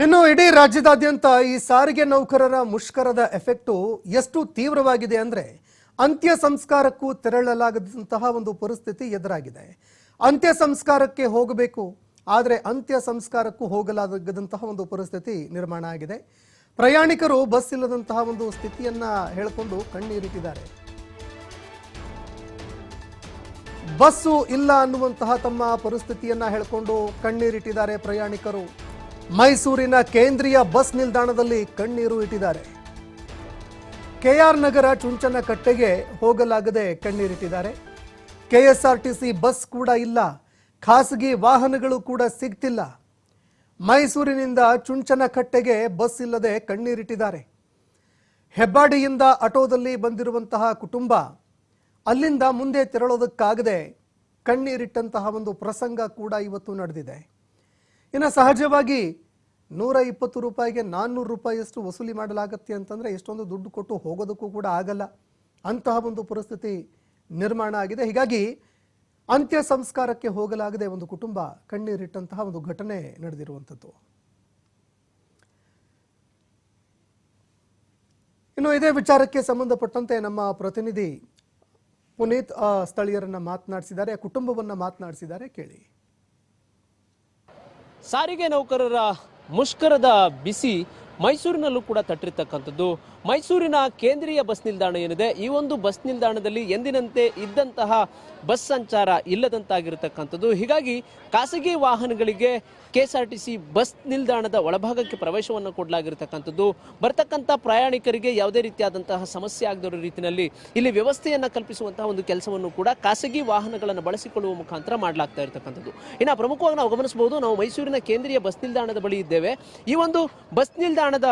ಇನ್ನು ಇಡೀ ರಾಜ್ಯದಾದ್ಯಂತ ಈ ಸಾರಿಗೆ ನೌಕರರ ಮುಷ್ಕರದ ಎಫೆಕ್ಟು ಎಷ್ಟು ತೀವ್ರವಾಗಿದೆ ಅಂದರೆ ಅಂತ್ಯ ಸಂಸ್ಕಾರಕ್ಕೂ ತೆರಳಲಾಗದಂತಹ ಒಂದು ಪರಿಸ್ಥಿತಿ ಎದುರಾಗಿದೆ. ಅಂತ್ಯ ಸಂಸ್ಕಾರಕ್ಕೆ ಹೋಗಬೇಕು, ಆದರೆ ಅಂತ್ಯ ಸಂಸ್ಕಾರಕ್ಕೂ ಹೋಗಲಾಗದಂತಹ ಒಂದು ಪರಿಸ್ಥಿತಿ ನಿರ್ಮಾಣ ಆಗಿದೆ. ಪ್ರಯಾಣಿಕರು ಬಸ್ ಇಲ್ಲದಂತಹ ಒಂದು ಸ್ಥಿತಿಯನ್ನ ಹೇಳಿಕೊಂಡು ಕಣ್ಣೀರಿಟ್ಟಿದ್ದಾರೆ. ಬಸ್ಸು ಇಲ್ಲ ಅನ್ನುವಂತಹ ತಮ್ಮ ಪರಿಸ್ಥಿತಿಯನ್ನ ಹೇಳಿಕೊಂಡು ಕಣ್ಣೀರಿಟ್ಟಿದ್ದಾರೆ ಪ್ರಯಾಣಿಕರು. ಮೈಸೂರಿನ ಕೇಂದ್ರೀಯ ಬಸ್ ನಿಲ್ದಾಣದಲ್ಲಿ ಕಣ್ಣೀರು ಇಟ್ಟಿದ್ದಾರೆ. ಕೆಆರ್ ನಗರ ಚುಂಚನಕಟ್ಟೆಗೆ ಹೋಗಲಾಗದೆ ಕಣ್ಣೀರಿಟ್ಟಿದ್ದಾರೆ ಕೆಎಸ್ಆರ್ಟಿಸಿ ಬಸ್ ಕೂಡ ಇಲ್ಲ. ಖಾಸಗಿ ವಾಹನಗಳು ಕೂಡ ಸಿಗ್ತಿಲ್ಲ. ಮೈಸೂರಿನಿಂದ ಚುಂಚನಕಟ್ಟೆಗೆ ಬಸ್ ಇಲ್ಲದೆ ಕಣ್ಣೀರಿಟ್ಟಿದ್ದಾರೆ ಹೆಬ್ಬಾಡಿಯಿಂದ ಆಟೋದಲ್ಲಿ ಬಂದಿರುವಂತಹ ಕುಟುಂಬ ಅಲ್ಲಿಂದ ಮುಂದೆ ತೆರಳೋದಕ್ಕಾಗದೆ ಕಣ್ಣೀರಿಟ್ಟಂತಹ ಒಂದು ಪ್ರಸಂಗ ಕೂಡ ಇವತ್ತು ನಡೆದಿದೆ. ಇನ್ನು ಸಹಜವಾಗಿ ನೂರ ಇಪ್ಪತ್ತು ರೂಪಾಯಿಗೆ ನಾನ್ನೂರು ರೂಪಾಯಿಯಷ್ಟು ವಸೂಲಿ ಮಾಡಲಾಗತ್ತೆ ಅಂತಂದರೆ ಎಷ್ಟೊಂದು ದುಡ್ಡು ಕೊಟ್ಟು ಹೋಗೋದಕ್ಕೂ ಕೂಡ ಆಗಲ್ಲ. ಅಂತಹ ಒಂದು ಪರಿಸ್ಥಿತಿ ನಿರ್ಮಾಣ ಆಗಿದೆ. ಹೀಗಾಗಿ ಅಂತ್ಯ ಸಂಸ್ಕಾರಕ್ಕೆ ಹೋಗಲಾಗದೆ ಒಂದು ಕುಟುಂಬ ಕಣ್ಣೀರಿಟ್ಟಂತಹ ಒಂದು ಘಟನೆ ನಡೆದಿರುವಂಥದ್ದು. ಇನ್ನು ಇದೇ ವಿಚಾರಕ್ಕೆ ಸಂಬಂಧಪಟ್ಟಂತೆ ನಮ್ಮ ಪ್ರತಿನಿಧಿ ಪುನೀತ್ ಸ್ಥಳೀಯರನ್ನು ಮಾತನಾಡಿಸಿದ್ದಾರೆ, ಕುಟುಂಬವನ್ನ ಮಾತನಾಡಿಸಿದ್ದಾರೆ, ಕೇಳಿ. ಸಾರಿಗೆ ನೌಕರರ ಮುಷ್ಕರದ ಬಿಸಿ ಮೈಸೂರಿನಲ್ಲೂ ಕೂಡ ತಟ್ಟಿರ್ತಕ್ಕಂಥದ್ದು. ಮೈಸೂರಿನ ಕೇಂದ್ರೀಯ ಬಸ್ ನಿಲ್ದಾಣ ಏನಿದೆ, ಈ ಒಂದು ಬಸ್ ನಿಲ್ದಾಣದಲ್ಲಿ ಎಂದಿನಂತೆ ಇದ್ದಂತಹ ಬಸ್ ಸಂಚಾರ ಇಲ್ಲದಂತಾಗಿರತಕ್ಕಂಥದ್ದು. ಹೀಗಾಗಿ ಖಾಸಗಿ ವಾಹನಗಳಿಗೆ ಕೆಎಸ್ಆರ್ಟಿಸಿ ಬಸ್ ನಿಲ್ದಾಣದ ಒಳಭಾಗಕ್ಕೆ ಪ್ರವೇಶವನ್ನು ಕೊಡಲಾಗಿರ್ತಕ್ಕಂಥದ್ದು. ಬರ್ತಕ್ಕಂಥ ಪ್ರಯಾಣಿಕರಿಗೆ ಯಾವುದೇ ರೀತಿಯಾದಂತಹ ಸಮಸ್ಯೆ ಆಗದಿರೋ ರೀತಿಯಲ್ಲಿ ಇಲ್ಲಿ ವ್ಯವಸ್ಥೆಯನ್ನು ಕಲ್ಪಿಸುವಂತಹ ಒಂದು ಕೆಲಸವನ್ನು ಕೂಡ ಖಾಸಗಿ ವಾಹನಗಳನ್ನು ಬಳಸಿಕೊಳ್ಳುವ ಮುಖಾಂತರ ಮಾಡಲಾಗ್ತಾ ಇರತಕ್ಕಂಥದ್ದು. ಇನ್ನು ಪ್ರಮುಖವಾಗಿ ನಾವು ಗಮನಿಸಬಹುದು, ನಾವು ಮೈಸೂರಿನ ಕೇಂದ್ರೀಯ ಬಸ್ ನಿಲ್ದಾಣದ ಬಳಿ ಇದ್ದೇವೆ. ಈ ಒಂದು ಬಸ್ ನಿಲ್ದಾಣದ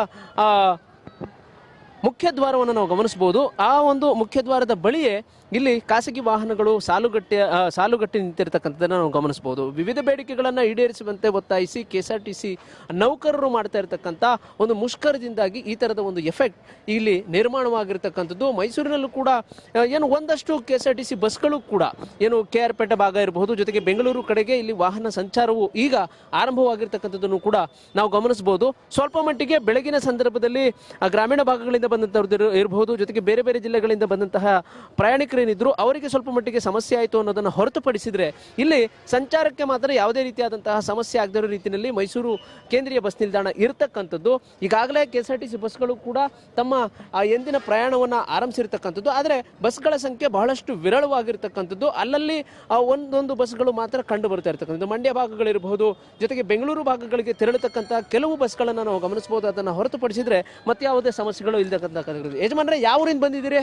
ಮುಖ್ಯ ದ್ವಾರವನ್ನು ನಾವು ಗಮನಿಸಬಹುದು. ಆ ಒಂದು ಮುಖ್ಯ ದ್ವಾರದ ಬಳಿಯೇ ಇಲ್ಲಿ ಖಾಸಗಿ ವಾಹನಗಳು ಸಾಲುಗಟ್ಟೆ ಸಾಲುಗಟ್ಟಿ ನಿಂತಿರ್ತಕ್ಕಂಥದ್ದನ್ನು ನಾವು ಗಮನಿಸಬಹುದು. ವಿವಿಧ ಬೇಡಿಕೆಗಳನ್ನು ಈಡೇರಿಸುವಂತೆ ಒತ್ತಾಯಿಸಿ K S R T C ನೌಕರರು ಮಾಡ್ತಾ ಇರತಕ್ಕಂಥ ಒಂದು ಮುಷ್ಕರದಿಂದಾಗಿ ಈ ಥರದ ಒಂದು ಎಫೆಕ್ಟ್ ಇಲ್ಲಿ ನಿರ್ಮಾಣವಾಗಿರ್ತಕ್ಕಂಥದ್ದು. ಮೈಸೂರಿನಲ್ಲೂ ಕೂಡ ಏನು ಒಂದಷ್ಟು K S R T C ಬಸ್ಗಳು ಕೂಡ ಏನು ಕೆ ಆರ್ ಪೇಟೆ ಭಾಗ ಇರಬಹುದು. ಜೊತೆಗೆ ಬೆಂಗಳೂರು ಕಡೆಗೆ ಇಲ್ಲಿ ವಾಹನ ಸಂಚಾರವು ಈಗ ಆರಂಭವಾಗಿರ್ತಕ್ಕಂಥದ್ದನ್ನು ಕೂಡ ನಾವು ಗಮನಿಸಬಹುದು. ಸ್ವಲ್ಪ ಮಟ್ಟಿಗೆ ಬೆಳಗಿನ ಸಂದರ್ಭದಲ್ಲಿ ಗ್ರಾಮೀಣ ಭಾಗಗಳಿಂದ ಬಂದಂಥವ್ರದ್ದು ಇರಬಹುದು. ಜೊತೆಗೆ ಬೇರೆ ಬೇರೆ ಜಿಲ್ಲೆಗಳಿಂದ ಬಂದಂತಹ ಪ್ರಯಾಣಿಕರೇನಿದ್ರು, ಅವರಿಗೆ ಸ್ವಲ್ಪ ಮಟ್ಟಿಗೆ ಸಮಸ್ಯೆ ಆಯಿತು ಅನ್ನೋದನ್ನು ಹೊರತುಪಡಿಸಿದ್ರೆ ಇಲ್ಲಿ ಸಂಚಾರಕ್ಕೆ ಮಾತ್ರ ಯಾವುದೇ ರೀತಿಯಾದಂತಹ ಸಮಸ್ಯೆ ಆಗದಿರೋ ರೀತಿಯಲ್ಲಿ ಮೈಸೂರು ಕೇಂದ್ರೀಯ ಬಸ್ ನಿಲ್ದಾಣ ಇರತಕ್ಕಂಥದ್ದು. ಈಗಾಗಲೇ ಕೆ ಎಸ್ ಬಸ್ಗಳು ಕೂಡ ತಮ್ಮ ಎಂದಿನ ಪ್ರಯಾಣವನ್ನು ಆರಂಭಿಸಿರ್ತಕ್ಕಂಥದ್ದು. ಆದರೆ ಬಸ್ಗಳ ಸಂಖ್ಯೆ ಬಹಳಷ್ಟು ವಿರಳವಾಗಿರ್ತಕ್ಕಂಥದ್ದು. ಅಲ್ಲಲ್ಲಿ ಒಂದೊಂದು ಬಸ್ಗಳು ಮಾತ್ರ ಕಂಡು ಬರ್ತಾ ಇರ್ತಕ್ಕಂಥದ್ದು. ಮಂಡ್ಯ ಭಾಗಗಳಿರಬಹುದು, ಜೊತೆಗೆ ಬೆಂಗಳೂರು ಭಾಗಗಳಿಗೆ ತೆರಳತಕ್ಕಂತಹ ಕೆಲವು ಬಸ್ಗಳನ್ನು ನಾವು ಗಮನಿಸಬಹುದು. ಅದನ್ನು ಹೊರತುಪಡಿಸಿದ್ರೆ ಮತ್ತೆ ಯಾವುದೇ ಸಮಸ್ಯೆಗಳು ಇಲ್ದಕ್ಕಂಥ ಯಜಮಾನ್ರೆ ಯಾವ ಊರಿಂದ ಬಂದಿದ್ದೀರಿ?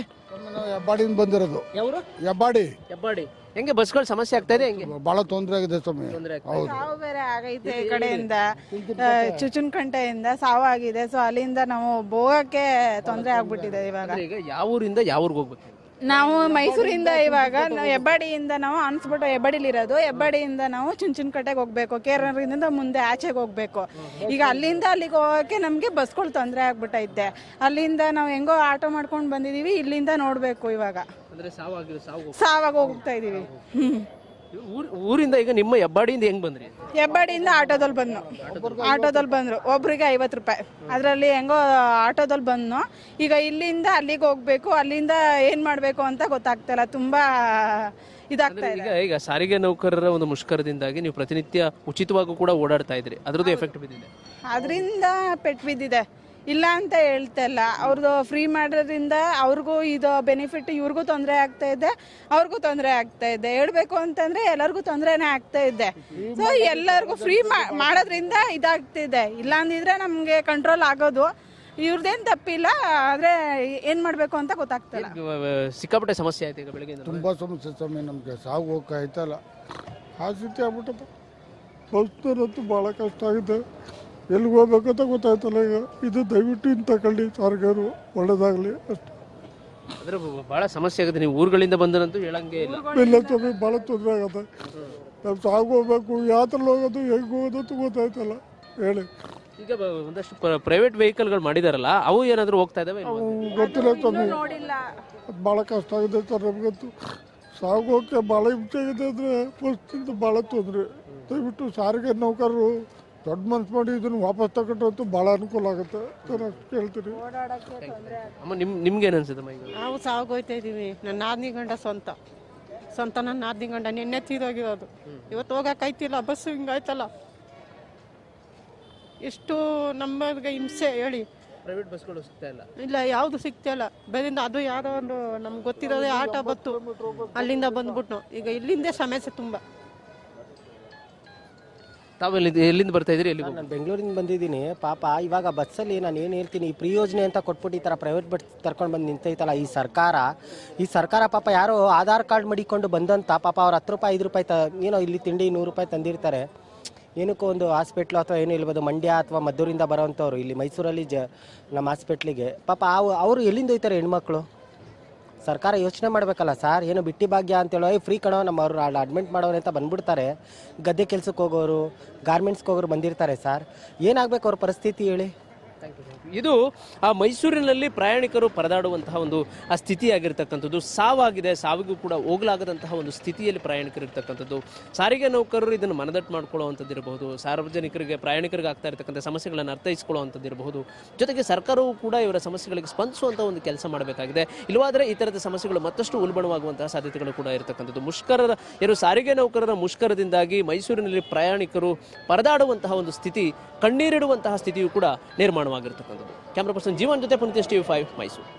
ನಾವು ಹೆಬ್ಬಾಡಿಯಿಂದ ಬಂದಿರೋದು. ಯಾವರು? ಹೆಬ್ಬಾಡಿ. ಹೆಬ್ಬಾಡಿ. ಹೆಂಗೆ ಬಸ್ಗಳು ಸಮಸ್ಯೆ ಆಗ್ತಾ ಇದೆ? ಹೆಂಗೆ? ಬಹಳ ತೊಂದರೆ ಆಗಿದೆ ಸ್ವಾಮಿ. ತೊಂದರೆ ಆಗ್ತಾ ಹೌದು. ಸಾವು ಬೇರೆ ಆಗೈತೆ ಈ ಕಡೆಯಿಂದ. ಚುಚುನ್ಕಂಟೆಯಿಂದ ಸಾವು ಆಗಿದೆ ಸೊ ಅಲ್ಲಿಂದ ನಾವು ಹೋಗಕ್ಕೆ ತೊಂದರೆ ಆಗ್ಬಿಟ್ಟಿದೆ ಇವಾಗ. ಈಗ ಯಾವ ಊರಿಂದ ಯಾವ ಊರಿಗೆ ಹೋಗ್ಬೇಕು? ನಾವು ಮೈಸೂರಿಂದ ಇವಾಗ ನಾವು ಹೆಬ್ಬಾಡಿಯಿಂದ ನಾವು ಅನ್ಸ್ಬಿಟ್ಟು ಹೆಬ್ಬಾಡಿಲಿರೋದು. ಹೆಬ್ಬಾಡಿಯಿಂದ ನಾವು ಚುಂಚನಕಟ್ಟೆಗೆ ಹೋಗ್ಬೇಕು. ಕೇರಳದಿಂದ ಮುಂದೆ ಆಚೆಗೆ ಹೋಗ್ಬೇಕು. ಈಗ ಅಲ್ಲಿಂದ ಅಲ್ಲಿಗೆ ಹೋಗೋಕ್ಕೆ ನಮಗೆ ಬಸ್ಗಳು ತೊಂದರೆ ಆಗ್ಬಿಟ್ಟೈತೆ ಅಲ್ಲಿಂದ ನಾವು ಹೆಂಗೋ ಆಟೋ ಮಾಡ್ಕೊಂಡು ಬಂದಿದೀವಿ ಇಲ್ಲಿಂದ ನೋಡಬೇಕು ಇವಾಗ. ಸಾವಾಗ ಹೋಗ್ತಾ ಇದೀವಿ ಹ್ಮ್. ಊರ್- ಊರಿಂದ ಈಗ ನಿಮ್ಮ ಹೆಬ್ಬಾಡಿಯಿಂದ ಹೆಂಗ್ ಬಂದ್ರಿ? ಹೆಬ್ಬಾಡಿಯಿಂದ ಆಟೋದಲ್ಲಿ ಬಂದು ಆಟೋದಲ್ಲಿ ಬಂದ್ರು. ಒಬ್ರಿಗೆ ಐವತ್ತು ರೂಪಾಯಿ. ಅದರಲ್ಲಿ ಹೆಂಗೋ ಆಟೋದಲ್ಲಿ ಬಂದು ಈಗ ಇಲ್ಲಿಂದ ಅಲ್ಲಿಗೆ ಹೋಗ್ಬೇಕು ಅಲ್ಲಿಂದ ಏನ್ ಮಾಡ್ಬೇಕು ಅಂತ ಗೊತ್ತಾಗ್ತಾ ಇಲ್ಲ. ತುಂಬಾ ಇದಾಗ್ತಾ ಇದೆ. ಈಗ ಈಗ ಸಾರಿಗೆ ನೌಕರರ ಒಂದು ಮುಷ್ಕರದಿಂದಾಗಿ ನೀವು ಪ್ರತಿನಿತ್ಯ ಉಚಿತವಾಗೂ ಕೂಡ ಓಡಾಡ್ತಾ ಇದ್ರಿ. ಅದ್ರದ್ದು ಎಫೆಕ್ಟ್ ಬಿದ್ದಿದೆ. ಅದರಿಂದ ಪೆಟ್ಟು ಬಿದ್ದಿದೆ. ಇಲ್ಲ ಅಂತ ಹೇಳ್ತಾ ಇಲ್ಲ. ಅವ್ರದ್ದು ಫ್ರೀ ಮಾಡೋದ್ರಿಂದ ಅವ್ರಿಗೂ ಇದು ಬೆನಿಫಿಟ್ ಇವ್ರಿಗೂ ತೊಂದರೆ ಆಗ್ತಾ ಇದೆ ಅವ್ರಿಗೂ ತೊಂದರೆ ಆಗ್ತಾ ಇದೆ. ಹೇಳ್ಬೇಕು ಅಂತಂದ್ರೆ ಎಲ್ಲರಿಗೂ ತೊಂದರೆನೇ ಆಗ್ತಾ ಇದೆ. ಸೊ ಎಲ್ಲರಿಗೂ ಫ್ರೀ ಮಾಡೋದ್ರಿಂದ ಇದಾಗ್ತಿದೆ ಇಲ್ಲ ಅಂದಿದ್ರೆ ನಮಗೆ ಕಂಟ್ರೋಲ್ ಆಗೋದು. ಇವ್ರದ್ದೇನು ತಪ್ಪಿಲ್ಲ ಆದರೆ ಏನು ಮಾಡಬೇಕು ಅಂತ ಗೊತ್ತಾಗ್ತಿಲ್ಲ ಸಿಕ್ಕಾಪಟ್ಟೆ ಸಮಸ್ಯೆ ಆಯ್ತು ಈಗ ಬೆಳಗ್ಗೆ ತುಂಬ ಸಮಸ್ಯೆ ಸ್ವಾಮಿ ನಮಗೆ ಸಾವು ಹೋಗಕ್ಕೆ ಆಯ್ತಲ್ಲ. ಆ ಸ್ಥಿತಿ ಆಗ್ಬಿಟ್ಟದ ಬಸ್ನಂತೂ ಭಾಳ ಕಷ್ಟ ಆಗಿದೆ. ಎಲ್ಲಿಗೆ ಹೋಗ್ಬೇಕಂತ ಗೊತ್ತಾಯ್ತಲ್ಲ ಈಗ. ಇದು ದಯವಿಟ್ಟು ಇಂಥ ಕಳ್ಳಿ ಸಾರಿಗೆರು ಒಳ್ಳೇದಾಗಲಿ ಅಷ್ಟು. ಅದ್ರ ಬಹಳ ಸಮಸ್ಯೆ ಆಗುತ್ತೆ. ನೀವು ಊರುಗಳಿಂದ ಬಂದರಂತೂ ಹೇಳಂಗೆ ಇಲ್ಲ. ಇಲ್ಲ ಸ್ವಾಮಿ ಭಾಳ ತೊಂದರೆ ಆಗತ್ತೆ. ನಾವು ಸಾಗು ಹೋಗ್ಬೇಕು ಯಾತ್ರೆ ಹೋಗೋದು ಹೆಂಗೆ ಹೋಗೋದು ಅಂತ ಗೊತ್ತಾಯ್ತಲ್ಲ. ಹೇಳಿ. ಈಗ ಬ- ಒಂದಷ್ಟು ಪ್ರೈವೇಟ್ ವೆಹಿಕಲ್ಗಳು ಮಾಡಿದಾರಲ್ಲ ಅವು ಏನಾದರೂ ಹೋಗ್ತಾ ಇದಾವೆ ಇಲ್ವಾ? ಗೊತ್ತಿಲ್ಲ ಸ್ವಾಮಿ. ನೋಡಿಲ್ಲ. ಅದು ಭಾಳ ಕಷ್ಟ ಆಗಿದೆ ಸರ್ ನಮಗಂತೂ. ಸಾಗೋಕ್ಕೆ ಭಾಳ ಹಿಂಸೆ ಆಗಿದೆ ಅಂದರೆ ಫಸ್ಟಿಂದ ಭಾಳ ತೊಂದರೆ. ದಯವಿಟ್ಟು ಸಾರಿಗೆ ನೌಕರರು ದೊಡ್ಡ ಮನ್ಸು ಮಾಡಿ ಇದನ್ನು ವಾಪಸ್ ತಗೊಂಡ್ರಂತೂ ಭಾಳ ಅನುಕೂಲ ಆಗುತ್ತೆ. ನಾನು ಕೇಳ್ತೀನಿ. ಅಮ್ಮ ನಿಮ್ ನಿಮ್ಗೆ ಅನ್ಸುತ್ತಮ್ಮ ಈಗ? ನಾವು ಸಾಗೋಯ್ತಾ ಇದ್ದೀವಿ ನನ್ನ ನಾದಿನಿ ಗಂಡ ಸ್ವಂತ. ಸ್ವಂತ ನನ್ನ ನಾದಿನಿ ಗಂಡ ನಿನ್ನೆ ತೀರೋಗಿರೋದು. ಇವತ್ತು ಹೋಗಕ್ಕಾಯ್ತಿಲ್ಲ ಬಸ್ಸು ಹಿಂಗಾಯ್ತಲ್ಲ ಎಷ್ಟು ನಮಗೆ ಹಿಂಸೆ ಹೇಳಿ. ಪ್ರೈವೇಟ್ ಬಸ್ಗಳು ಸಿಗ್ತಾ ಇಲ್ಲ. ಇಲ್ಲ ಯಾವುದು ಸಿಗ್ತಿಲ್ಲ ಬೇರಿಂದ ಅದು ಯಾರೋ ಒಂದು ನಮ್ಗೆ ಗೊತ್ತಿರೋದೇ ಆಟ ಬತ್ತು. ಅಲ್ಲಿಂದ ಬಂದ್ಬಿಟ್ಟು ಈಗ ಇಲ್ಲಿಂದೇ ಸಮಸ್ಯೆ ತುಂಬ. ಎಲ್ಲಿಂದ ಬರ್ತಾ ಇದ್ರಿ ಎಲ್ಲಿ ನಾನು ಬೆಂಗಳೂರಿಂದ ಬಂದಿದ್ದೀನಿ. ಪಾಪ ಇವಾಗ ಬಸ್ಸಲ್ಲಿ ನಾನು ಏನು ಹೇಳ್ತೀನಿ ಈ ಪ್ರಿಯೋಜನೆ ಯೋಜನೆ ಅಂತ ಕೊಟ್ಬಿಟ್ಟು ಈ ಥರ ಪ್ರೈವೇಟ್ ಬಸ್ ಕರ್ಕೊಂಡು ಬಂದು ನಿಂತೈತಲ್ಲ ಈ ಸರ್ಕಾರ. ಈ ಸರ್ಕಾರ ಪಾಪ ಯಾರೋ ಆಧಾರ್ ಕಾರ್ಡ್ ಮಡಿಕೊಂಡು ಬಂದಂತ ಪಾಪ ಅವ್ರು ಹತ್ತು ರೂಪಾಯಿ ಐದು ರೂಪಾಯಿ ತ ಏನೋ ಇಲ್ಲಿ ತಿಂಡಿ ನೂರು ರೂಪಾಯಿ ತಂದಿರ್ತಾರೆ. ಏನಕ್ಕೂ ಒಂದು ಹಾಸ್ಪಿಟ್ಲು ಅಥವಾ ಏನು ಇಲ್ಬೋದು ಮಂಡ್ಯ ಅಥವಾ ಮದ್ದೂರಿಂದ ಬರೋವಂಥವ್ರು ಇಲ್ಲಿ ಮೈಸೂರಲ್ಲಿ ಜ ನಮ್ಮ ಹಾಸ್ಪಿಟ್ಲಿಗೆ ಪಾಪ ಅವು ಅವರು ಎಲ್ಲಿಂದ ಹೋಯ್ತಾರೆ ಹೆಣ್ಮಕ್ಳು? ಸರ್ಕಾರ ಯೋಚನೆ ಮಾಡಬೇಕಲ್ಲ ಸರ್? ಏನು ಬಿಟ್ಟಿ ಭಾಗ್ಯ ಅಂತೇಳೋ ಫ್ರೀ ಕಣೋ, ನಮ್ಮ ಅವರು ಅಡ್ಮಿಟ್ ಮಾಡೋರು ಅಂತ ಬಂದ್ಬಿಡ್ತಾರೆ. ಗದ್ದೆ ಕೆಲ್ಸಕ್ಕೆ ಹೋಗೋರು ಗಾರ್ಮೆಂಟ್ಸ್ಗೆ ಹೋಗೋರು ಬಂದಿರ್ತಾರೆ ಸರ್. ಏನಾಗಬೇಕು ಅವ್ರ ಪರಿಸ್ಥಿತಿ ಹೇಳಿ? ಇದು ಆ ಮೈಸೂರಿನಲ್ಲಿ ಪ್ರಯಾಣಿಕರು ಪರದಾಡುವಂತಹ ಒಂದು, ಆ ಸ್ಥಿತಿಯಾಗಿರ್ತಕ್ಕಂಥದ್ದು. ಸಾವಾಗಿದೆ, ಸಾವಿಗೂ ಕೂಡ ಹೋಗಲಾಗದಂತಹ ಒಂದು ಸ್ಥಿತಿಯಲ್ಲಿ ಪ್ರಯಾಣಿಕರು ಇರ್ತಕ್ಕಂಥದ್ದು. ಸಾರಿಗೆ ನೌಕರರು ಇದನ್ನು ಮನದಟ್ಟು ಮಾಡ್ಕೊಳ್ಳುವಂಥದ್ದು ಇರಬಹುದು ಸಾರ್ವಜನಿಕರಿಗೆ, ಪ್ರಯಾಣಿಕರಿಗೆ ಆಗ್ತಾ ಇರತಕ್ಕಂಥ ಸಮಸ್ಯೆಗಳನ್ನು ಅರ್ಥೈಸಿಕೊಳ್ಳುವಂಥದ್ದು ಇರಬಹುದು ಜೊತೆಗೆ ಸರ್ಕಾರವು ಕೂಡ ಇವರ ಸಮಸ್ಯೆಗಳಿಗೆ ಸ್ಪಂದಿಸುವಂಥ ಒಂದು ಕೆಲಸ ಮಾಡಬೇಕಾಗಿದೆ. ಇಲ್ಲವಾದರೆ ಈ ಥರದ ಸಮಸ್ಯೆಗಳು ಮತ್ತಷ್ಟು ಉಲ್ಬಣವಾಗುವಂತಹ ಸಾಧ್ಯತೆಗಳು ಕೂಡ ಇರತಕ್ಕಂಥದ್ದು. ಮುಷ್ಕರದ ಏನು ಸಾರಿಗೆ ನೌಕರರ ಮುಷ್ಕರದಿಂದಾಗಿ ಮೈಸೂರಿನಲ್ಲಿ ಪ್ರಯಾಣಿಕರು ಪರದಾಡುವಂತಹ ಒಂದು ಸ್ಥಿತಿ, ಕಣ್ಣೀರಿಡುವಂತಹ ಸ್ಥಿತಿಯು ಕೂಡ ನಿರ್ಮಾಣವಾಗಿರ್ತಕ್ಕಂಥದ್ದು ಕ್ಯಾಮ್ರಾ ಪರ್ಸನ್ ಜೀವನ್ ಜೊತೆ ಪುನೀತ್ ಟಿವಿ ಫೈವ್ ಮೈಸೂರು.